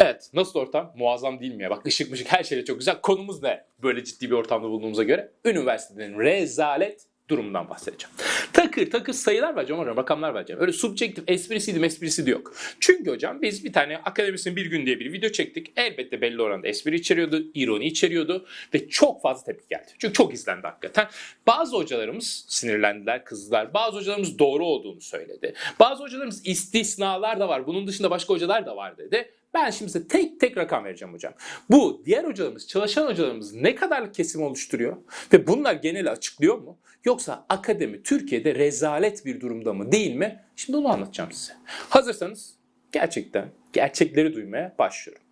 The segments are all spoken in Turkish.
Evet nasıl ortam? Muazzam değil mi ya? Bak ışık mışık her şeyle çok güzel. Konumuz ne? Böyle ciddi bir ortamda bulunduğumuza göre. Üniversitenin rezalet durumundan bahsedeceğim. Takır takır sayılar vereceğim hocam, rakamlar vereceğim. Öyle subjektif esprisiydi esprisi de yok. Çünkü hocam biz bir tane akademisinin bir gün diye bir video çektik. Elbette belli oranda espri içeriyordu, ironi içeriyordu ve çok fazla tepki geldi. Çünkü çok izlendi hakikaten. Bazı hocalarımız sinirlendiler, kızdılar. Bazı hocalarımız doğru olduğunu söyledi. Bazı hocalarımız istisnalar da var. Bunun dışında başka hocalar da var dedi. Ben şimdi size tek tek rakam vereceğim hocam. Bu diğer hocalarımız, çalışan hocalarımız ne kadarlık kesim oluşturuyor ve bunlar geneli açıklıyor mu? Yoksa akademi Türkiye'de rezalet bir durumda mı değil mi? Şimdi onu anlatacağım size. Hazırsanız gerçekten gerçekleri duymaya başlıyorum.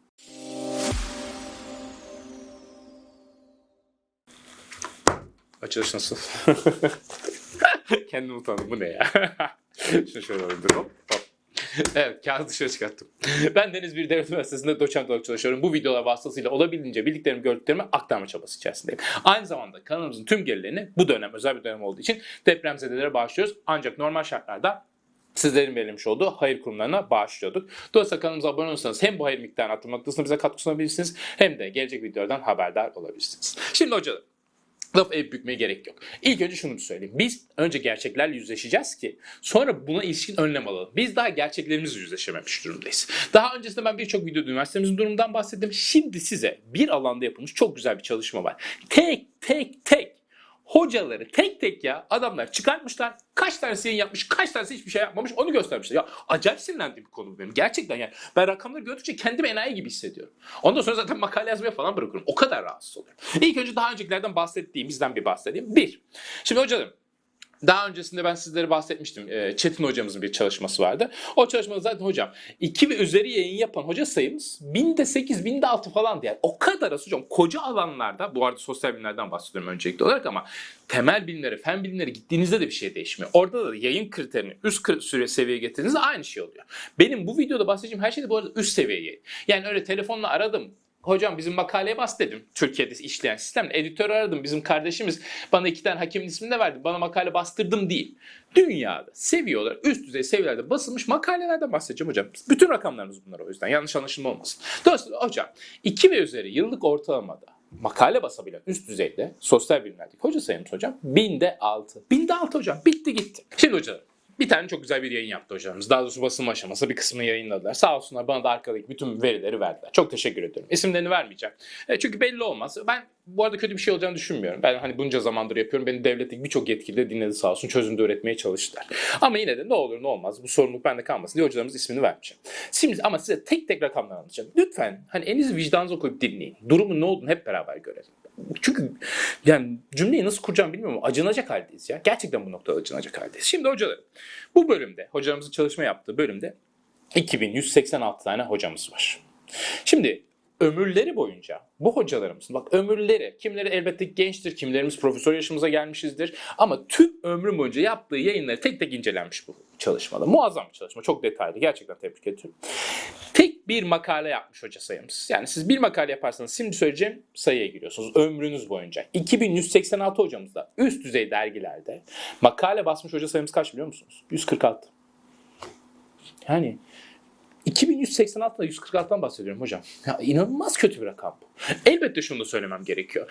Açılış nasıl? Kendim utandım. Bu ne ya? Şunu şöyle alayım. Evet, kağıdı dışarı çıkarttım. Ben Deniz Bir Devlet Üniversitesi'nde doçent olarak çalışıyorum. Bu videolar vasıtasıyla olabildiğince bildiklerimi, gördüklerimi aktarma çabası içerisindeyim. Aynı zamanda kanalımızın tüm gelirlerini bu dönem, özel bir dönem olduğu için depremzedelere bağışlıyoruz. Ancak normal şartlarda sizlerin verilmiş olduğu hayır kurumlarına bağışlıyorduk. Dolayısıyla kanalımıza abone olursanız hem bu hayır miktarını arttırmak noktasında bize katkı sunabilirsiniz hem de gelecek videolardan haberdar olabilirsiniz. Şimdi hocalarım laf ev bükmeye gerek yok. İlk önce şunu söyleyeyim. Biz önce gerçeklerle yüzleşeceğiz ki sonra buna ilişkin önlem alalım. Biz daha gerçeklerimizle yüzleşememiş durumdayız. Daha öncesinde ben birçok videoda üniversitemizin durumundan bahsettim. Şimdi size bir alanda yapılmış çok güzel bir çalışma var. Tek tek tek hocaları tek tek ya adamlar çıkartmışlar. Kaç tanesi yayın yapmış, kaç tanesi hiçbir şey yapmamış onu göstermişler. Ya acayip sinirlendiğim bir konu benim. Gerçekten yani ben rakamları gördükçe kendimi enayi gibi hissediyorum. Ondan sonra zaten makale yazmaya falan bırakıyorum. O kadar rahatsız oluyorum. İlk önce daha öncekilerden bahsettiğimizden bir bahsedeyim. Bir. Şimdi hocalarım daha öncesinde ben sizlere bahsetmiştim. Ee, Çetin hocamızın bir çalışması vardı. O çalışmada zaten hocam 2 ve üzeri yayın yapan hoca sayımız binde 8, binde 6 falan diye. O kadar az hocam. Koca alanlarda, bu arada sosyal bilimlerden bahsediyorum öncelikli olarak ama temel bilimlere, fen bilimlere gittiğinizde de bir şey değişmiyor. Orada da yayın kriterini üst süre seviyeye getirdiğinizde aynı şey oluyor. Benim bu videoda bahsedeceğim her şey de bu arada üst seviye yayın. Yani öyle telefonla aradım, Hocam bizim makaleye bas dedim. Türkiye'de işleyen sistemle. Editör aradım. Bizim kardeşimiz bana iki tane hakemin ismini de verdi. Bana makale bastırdım değil. Dünyada seviye olarak üst düzey seviyelerde basılmış makalelerden bahsedeceğim hocam. Bütün rakamlarımız bunlar o yüzden. Yanlış anlaşılma olmasın. Dolayısıyla hocam 2 ve üzeri yıllık ortalamada makale basabilen üst düzeyde sosyal bilimlerdeki hoca sayımız hocam binde 6. Binde 6 hocam. Bitti gitti. Şimdi hocam bir tane çok güzel bir yayın yaptı hocamız. Daha doğrusu basılma aşaması bir kısmını yayınladılar. Sağ olsunlar bana da arkadaki bütün verileri verdiler. Çok teşekkür ediyorum. İsimlerini vermeyeceğim. E, çünkü belli olmaz. Ben bu arada kötü bir şey olacağını düşünmüyorum. Ben hani bunca zamandır yapıyorum. Beni devletteki birçok yetkili de dinledi sağ olsun. Çözüm de üretmeye çalıştılar. Ama yine de ne olur ne olmaz. Bu sorumluluk bende kalmasın diye hocalarımız ismini vermeyeceğim. Şimdi ama size tek tek rakamlar anlatacağım. Lütfen hani elinizi vicdanınıza koyup dinleyin. Durumun ne olduğunu hep beraber görelim. Çünkü yani cümleyi nasıl kuracağım bilmiyorum ama acınacak haldeyiz ya. Gerçekten bu noktada acınacak haldeyiz. Şimdi hocalarım bu bölümde hocamızın çalışma yaptığı bölümde 2186 tane hocamız var. Şimdi ömürleri boyunca bu hocalarımızın bak ömürleri kimileri elbette gençtir kimilerimiz profesör yaşımıza gelmişizdir ama tüm ömrü boyunca yaptığı yayınları tek tek incelenmiş bu çalışmada. Muazzam bir çalışma çok detaylı gerçekten tebrik ediyorum. Tek bir makale yapmış hoca sayımız. Yani siz bir makale yaparsanız şimdi söyleyeceğim sayıya giriyorsunuz ömrünüz boyunca. 2186 hocamız da üst düzey dergilerde makale basmış hoca sayımız kaç biliyor musunuz? 146. Yani 2186 ile 146'dan bahsediyorum hocam. Ya inanılmaz kötü bir rakam bu. Elbette şunu da söylemem gerekiyor.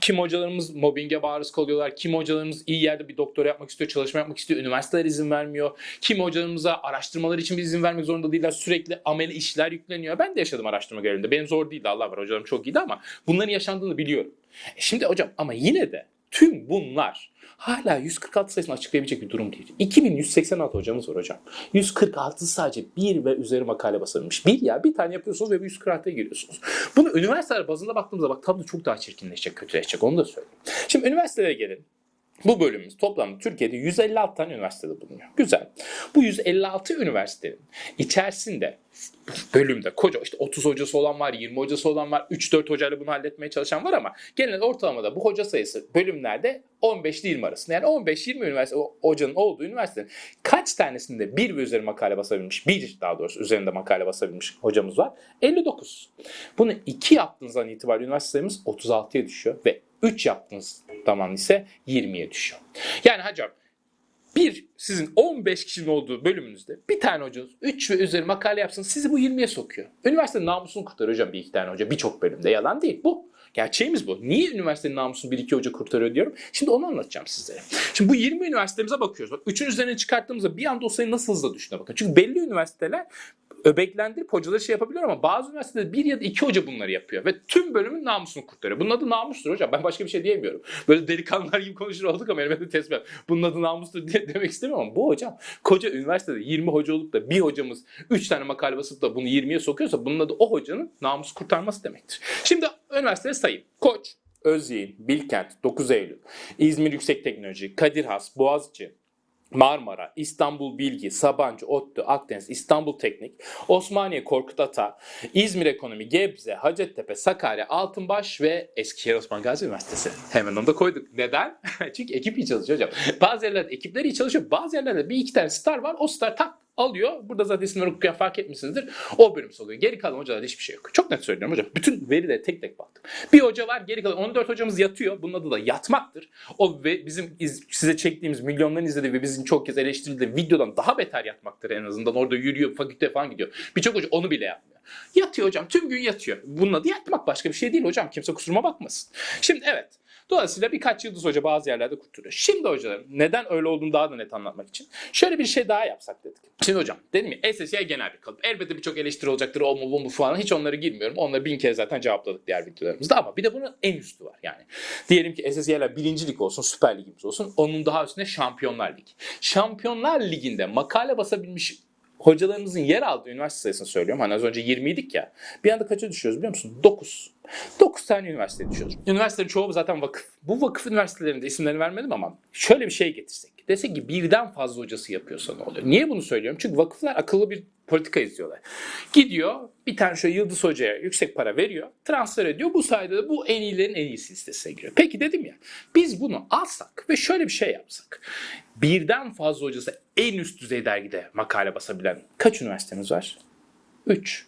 Kim hocalarımız mobbinge maruz kalıyorlar. Kim hocalarımız iyi yerde bir doktora yapmak istiyor, çalışma yapmak istiyor. Üniversiteler izin vermiyor. Kim hocalarımıza araştırmalar için bir izin vermek zorunda değiller. Sürekli ameli işler yükleniyor. Ben de yaşadım araştırma görevinde. Benim zor değildi Allah var. Hocalarım çok iyiydi ama bunların yaşandığını biliyorum. E şimdi hocam ama yine de tüm bunlar hala 146 sayısını açıklayabilecek bir durum değil. 2186 hocamız var hocam. 146 sadece bir ve üzeri makale basılmış. Bir ya bir tane yapıyorsunuz ve bu 146'ya giriyorsunuz. Bunu üniversiteler bazında baktığımızda bak tablo çok daha çirkinleşecek, kötüleşecek onu da söyleyeyim. Şimdi üniversitelere gelin. Bu bölümümüz toplamda Türkiye'de 156 tane üniversitede bulunuyor. Güzel. Bu 156 üniversitenin içerisinde bölümde koca işte 30 hocası olan var, 20 hocası olan var, 3-4 hocayla bunu halletmeye çalışan var ama genel ortalamada bu hoca sayısı bölümlerde 15 ile 20 arasında. Yani 15-20 üniversite hocanın olduğu üniversitenin kaç tanesinde bir ve üzeri makale basabilmiş, bir daha doğrusu üzerinde makale basabilmiş hocamız var? 59. Bunu 2 yaptığınızdan itibaren üniversite sayımız 36'ya düşüyor ve 3 yaptığınız zaman ise 20'ye düşüyor. Yani hocam bir sizin 15 kişinin olduğu bölümünüzde bir tane hocanız 3 ve üzeri makale yapsın sizi bu 20'ye sokuyor. Üniversitenin namusunu kurtarıyor hocam bir iki tane hoca birçok bölümde yalan değil bu. Gerçeğimiz bu. Niye üniversitenin namusunu bir iki hoca kurtarıyor diyorum. Şimdi onu anlatacağım sizlere. Şimdi bu 20 üniversitemize bakıyoruz. Bak 3'ün üzerine çıkarttığımızda bir anda o sayı nasıl hızla düşüne bakın. Çünkü belli üniversiteler öbeklendirip hocaları şey yapabiliyor ama bazı üniversitede bir ya da iki hoca bunları yapıyor ve tüm bölümün namusunu kurtarıyor. Bunun adı namustur hocam. Ben başka bir şey diyemiyorum. Böyle delikanlılar gibi konuşur olduk ama tespih. yap. Bunun adı namustur diye demek istemiyorum ama bu hocam koca üniversitede 20 hoca olup da bir hocamız 3 tane makale basıp da bunu 20'ye sokuyorsa bunun adı o hocanın namus kurtarması demektir. Şimdi üniversitede sayayım. Koç, Özyeğin, Bilkent, 9 Eylül, İzmir Yüksek Teknoloji, Kadir Has, Boğaziçi, Marmara, İstanbul Bilgi, Sabancı, ODTÜ, Akdeniz, İstanbul Teknik, Osmaniye Korkut Ata, İzmir Ekonomi, Gebze, Hacettepe, Sakarya, Altınbaş ve Eskişehir Osman Gazi Üniversitesi. Hemen onu da koyduk. Neden? Çünkü ekip iyi çalışıyor hocam. Bazı yerlerde ekipler iyi çalışıyor. Bazı yerlerde bir iki tane star var. O star tak alıyor. Burada zaten isimleri okuyan fark etmişsinizdir. O bölüm oluyor. Geri kalan hocalarda hiçbir şey yok. Çok net söylüyorum hocam. Bütün verilere tek tek baktım. Bir hoca var. Geri kalan 14 hocamız yatıyor. Bunun adı da yatmaktır. O ve bizim iz- size çektiğimiz milyonların izlediği ve bizim çok kez eleştirildiği videodan daha beter yatmaktır en azından. Orada yürüyor, fakülte falan gidiyor. Birçok hoca onu bile yapmıyor. Yatıyor hocam. Tüm gün yatıyor. Bunun adı yatmak başka bir şey değil hocam. Kimse kusuruma bakmasın. Şimdi evet. Dolayısıyla birkaç yıldız hoca bazı yerlerde kurtarıyor. Şimdi hocalarım neden öyle olduğunu daha da net anlatmak için şöyle bir şey daha yapsak dedik. Şimdi hocam dedim ya SSY genel bir kalıp. Elbette birçok eleştiri olacaktır o mu bu mu falan hiç onları girmiyorum. Onları bin kere zaten cevapladık diğer videolarımızda ama bir de bunun en üstü var yani. Diyelim ki SSY'ler birincilik olsun Süper Ligimiz olsun onun daha üstünde Şampiyonlar Ligi. Şampiyonlar Ligi'nde makale basabilmiş hocalarımızın yer aldığı üniversite sayısını söylüyorum. Hani az önce 20 idik ya. Bir anda kaça düşüyoruz biliyor musun? 9. 9 tane üniversite düşüyoruz. Üniversitelerin çoğu zaten vakıf. Bu vakıf üniversitelerinde isimlerini vermedim ama şöyle bir şey getirsek. Desek ki birden fazla hocası yapıyorsa ne oluyor? Niye bunu söylüyorum? Çünkü vakıflar akıllı bir politika izliyorlar. Gidiyor bir tane şöyle Yıldız Hoca'ya yüksek para veriyor. Transfer ediyor. Bu sayede de bu en iyilerin en iyisi listesine giriyor. Peki dedim ya biz bunu alsak ve şöyle bir şey yapsak. Birden fazla hocası en üst düzey dergide makale basabilen kaç üniversitemiz var? 3.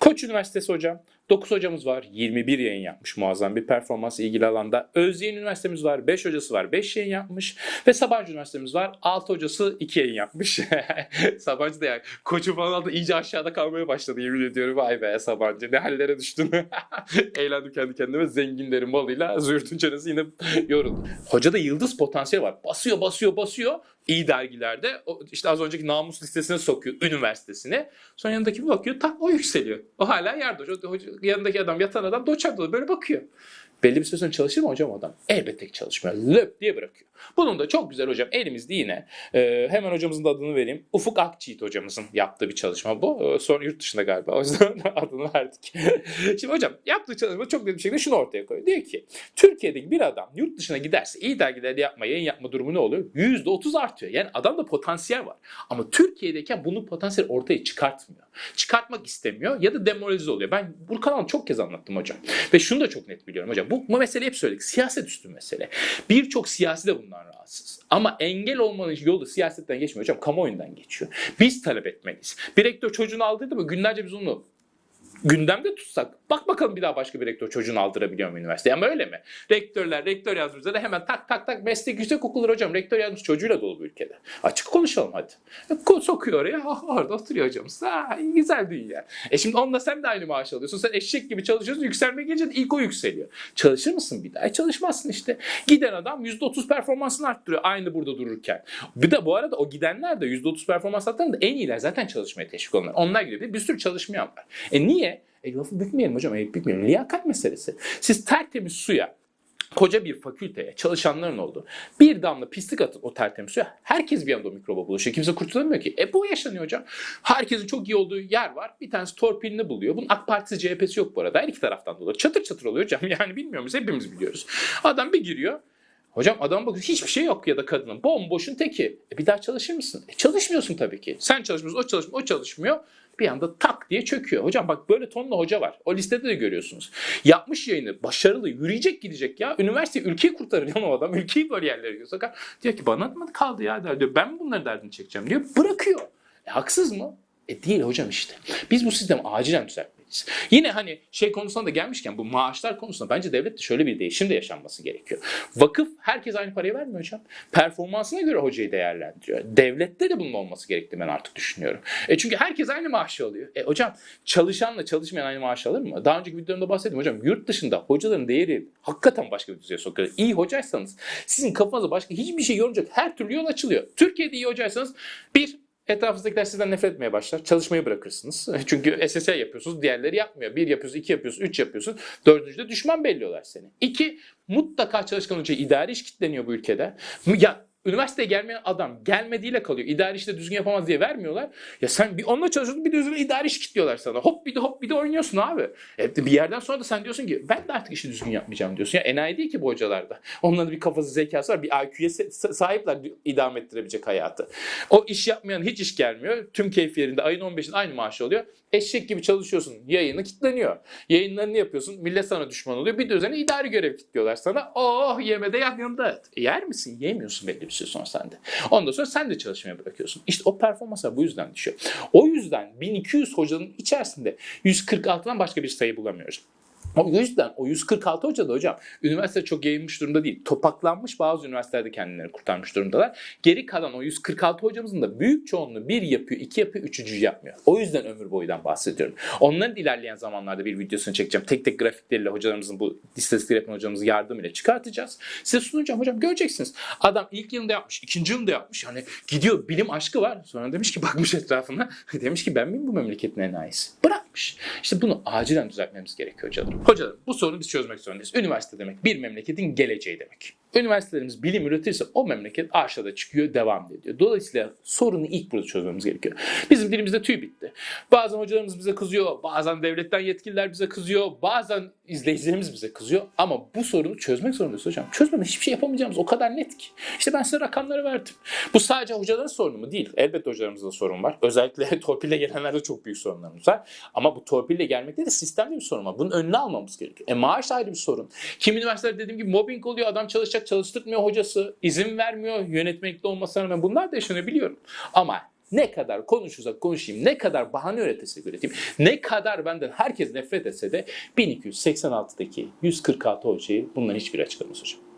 Koç Üniversitesi hocam. 9 hocamız var. 21 yayın yapmış muazzam bir performans ilgili alanda. Özyeğin Üniversitemiz var. 5 hocası var. 5 yayın yapmış. Ve Sabancı Üniversitemiz var. 6 hocası 2 yayın yapmış. Sabancı da yani koçu falan da iyice aşağıda kalmaya başladı yemin ediyorum. Vay be Sabancı ne hallere düştün. Eğlendim kendi kendime zenginlerin malıyla züğürtün çenesi yine yoruldu. Hocada yıldız potansiyeli var. Basıyor basıyor basıyor. İyi dergilerde işte az önceki namus listesine sokuyor üniversitesine. Sonra yanındaki bir bakıyor tak o yükseliyor. O hala yerde. Hoca, hoca, yanındaki adam yatan adam doçent oluyor böyle bakıyor. Belli bir süre sonra çalışır mı hocam adam? Elbette ki çalışmıyor. Löp diye bırakıyor. Bunun da çok güzel hocam elimizde yine. Ee, hemen hocamızın da adını vereyim. Ufuk Akçiğit hocamızın yaptığı bir çalışma bu. Ee, sonra yurt dışında galiba. O yüzden adını verdik. Şimdi hocam yaptığı çalışma çok net bir şekilde şunu ortaya koyuyor. Diyor ki Türkiye'deki bir adam yurt dışına giderse iyi dergilerde yapma, yayın yapma durumu ne oluyor? %30 artıyor. Yani adamda potansiyel var. Ama Türkiye'deyken bunu potansiyel ortaya çıkartmıyor. Çıkartmak istemiyor ya da demoralize oluyor. Ben bu kanalı çok kez anlattım hocam. Ve şunu da çok net biliyorum hocam. Bu, bu mesele hep söyledik. Siyaset üstü mesele. Birçok siyasi de bundan rahatsız. Ama engel olmanın yolu siyasetten geçmiyor hocam. Kamuoyundan geçiyor. Biz talep etmeliyiz. Bir rektör çocuğunu aldırdı mı günlerce biz onu gündemde tutsak bak bakalım bir daha başka bir rektör çocuğunu aldırabiliyor mu üniversiteye ama öyle mi? Rektörler, rektör yardımcıları hemen tak tak tak meslek yüksek okullar hocam rektör yardımcısı çocuğuyla dolu bu ülkede. Açık konuşalım hadi. Sokuyor oraya orada oturuyor hocamız. Ha, güzel dünya. E şimdi onunla sen de aynı maaş alıyorsun. Sen eşek gibi çalışıyorsun yükselmeye gelince de ilk o yükseliyor. Çalışır mısın bir daha? E, çalışmazsın işte. Giden adam %30 performansını arttırıyor aynı burada dururken. Bir de bu arada o gidenler de %30 performans arttıran en iyiler zaten çalışmaya teşvik olanlar. Onlar gidiyor. Bir de bir sürü çalışmayan var. E niye? E lafı bükmeyelim hocam. E bükmeyelim. Liyakat meselesi. Siz tertemiz suya koca bir fakülteye çalışanların oldu. Bir damla pislik atın o tertemiz suya. Herkes bir anda o mikroba bulaşıyor. Kimse kurtulamıyor ki. E bu yaşanıyor hocam. Herkesin çok iyi olduğu yer var. Bir tanesi torpilini buluyor. Bunun AK Partisi CHP'si yok bu arada. Her iki taraftan da olur. Çatır çatır oluyor hocam. Yani bilmiyor muyuz? Hepimiz biliyoruz. Adam bir giriyor. Hocam adam bakıyor hiçbir şey yok ya da kadının. Bomboşun teki. E bir daha çalışır mısın? E çalışmıyorsun tabii ki. Sen çalışmıyorsun, o çalışmıyor, o çalışmıyor. Bir anda tak diye çöküyor. Hocam bak böyle tonla hoca var. O listede de görüyorsunuz. Yapmış yayını, başarılı, yürüyecek gidecek ya. Üniversite ülkeyi kurtarır lan o adam. Ülkeyi böyle yerlere gidiyor. Sokar. Diyor ki bana mı kaldı ya der diyor. Ben mi bunların derdini çekeceğim diyor. Bırakıyor. E, haksız mı? E değil hocam işte. Biz bu sistemi acilen düzeltmeliyiz. Yine hani şey konusuna da gelmişken bu maaşlar konusunda bence devlette şöyle bir değişim de yaşanması gerekiyor. Vakıf herkes aynı parayı vermiyor hocam. Performansına göre hocayı değerlendiriyor. Devlette de bunun olması gerektiğini ben artık düşünüyorum. E çünkü herkes aynı maaşı alıyor. E hocam çalışanla çalışmayan aynı maaş alır mı? Daha önceki videomda bahsettim hocam. Yurt dışında hocaların değeri hakikaten başka bir düzeye sokuyor. İyi hocaysanız sizin kafanıza başka hiçbir şey yormayacak her türlü yol açılıyor. Türkiye'de iyi hocaysanız bir Etrafınızdakiler sizden nefret etmeye başlar. Çalışmayı bırakırsınız. Çünkü SSL yapıyorsunuz. Diğerleri yapmıyor. Bir yapıyorsun, iki yapıyorsun, üç yapıyorsun. Dördüncüde düşman belliyorlar seni. İki, mutlaka çalışkan hoca idari iş kitleniyor bu ülkede. Ya üniversiteye gelmeyen adam gelmediğiyle kalıyor. İdari işte düzgün yapamaz diye vermiyorlar. Ya sen bir onunla çalışıyorsun bir de üzerine idari iş kitliyorlar sana. Hop bir de hop bir de oynuyorsun abi. E, bir yerden sonra da sen diyorsun ki ben de artık işi düzgün yapmayacağım diyorsun. Ya enayi değil ki bu hocalarda. Onların bir kafası zekası var. Bir IQ'ye sahipler idame ettirebilecek hayatı. O iş yapmayan hiç iş gelmiyor. Tüm keyif yerinde ayın 15'inde aynı maaşı oluyor. Eşek gibi çalışıyorsun. Yayını kitleniyor. Yayınlarını yapıyorsun. Millet sana düşman oluyor. Bir de üzerine idari görev kilitliyorlar sana. Oh yemede yan yanında. E, yer misin? Yemiyorsun belli bir süre sonra sen de. Ondan sonra sen de çalışmaya bırakıyorsun. İşte o performanslar bu yüzden düşüyor. O yüzden 1200 hocanın içerisinde 146'dan başka bir sayı bulamıyoruz. O yüzden o 146 hoca da hocam üniversite çok yayılmış durumda değil. Topaklanmış bazı üniversitelerde kendilerini kurtarmış durumdalar. Geri kalan o 146 hocamızın da büyük çoğunluğu bir yapıyor, iki yapıyor, üçüncüyü yapmıyor. O yüzden ömür boyundan bahsediyorum. Onların ilerleyen zamanlarda bir videosunu çekeceğim. Tek tek grafikleriyle hocalarımızın bu istatistik yapan hocamızın yardımıyla çıkartacağız. Size sunacağım hocam göreceksiniz. Adam ilk yılında yapmış, ikinci yılında yapmış. Yani gidiyor bilim aşkı var. Sonra demiş ki bakmış etrafına. demiş ki ben miyim bu memleketin enayisi? Bırakmış. İşte bunu acilen düzeltmemiz gerekiyor hocalarım. Hocalarım bu sorunu biz çözmek zorundayız. Üniversite demek bir memleketin geleceği demek. Üniversitelerimiz bilim üretirse o memleket aşağıda çıkıyor, devam ediyor. Dolayısıyla sorunu ilk burada çözmemiz gerekiyor. Bizim dilimizde tüy bitti. Bazen hocalarımız bize kızıyor, bazen devletten yetkililer bize kızıyor, bazen izleyicilerimiz bize kızıyor. Ama bu sorunu çözmek zorundayız hocam. Çözmeden hiçbir şey yapamayacağımız o kadar net ki. İşte ben size rakamları verdim. Bu sadece hocaların sorunu mu? Değil. Elbette hocalarımızda da sorun var. Özellikle torpille gelenlerde çok büyük sorunlarımız var. Ama bu torpille gelmekte de sistemde bir sorun var. Bunun önüne almamız gerekiyor. E maaş ayrı bir sorun. Kim üniversitelerde dediğim gibi mobbing oluyor. Adam çalışacak çalıştırmıyor hocası. izin vermiyor. Yönetmekte olmasına rağmen bunlar da yaşanıyor biliyorum. Ama ne kadar konuşursak konuşayım, ne kadar bahane üretesek üreteyim, ne kadar benden herkes nefret etse de 1286'daki 146 hocayı bunların hiçbiri açıklamaz hocam.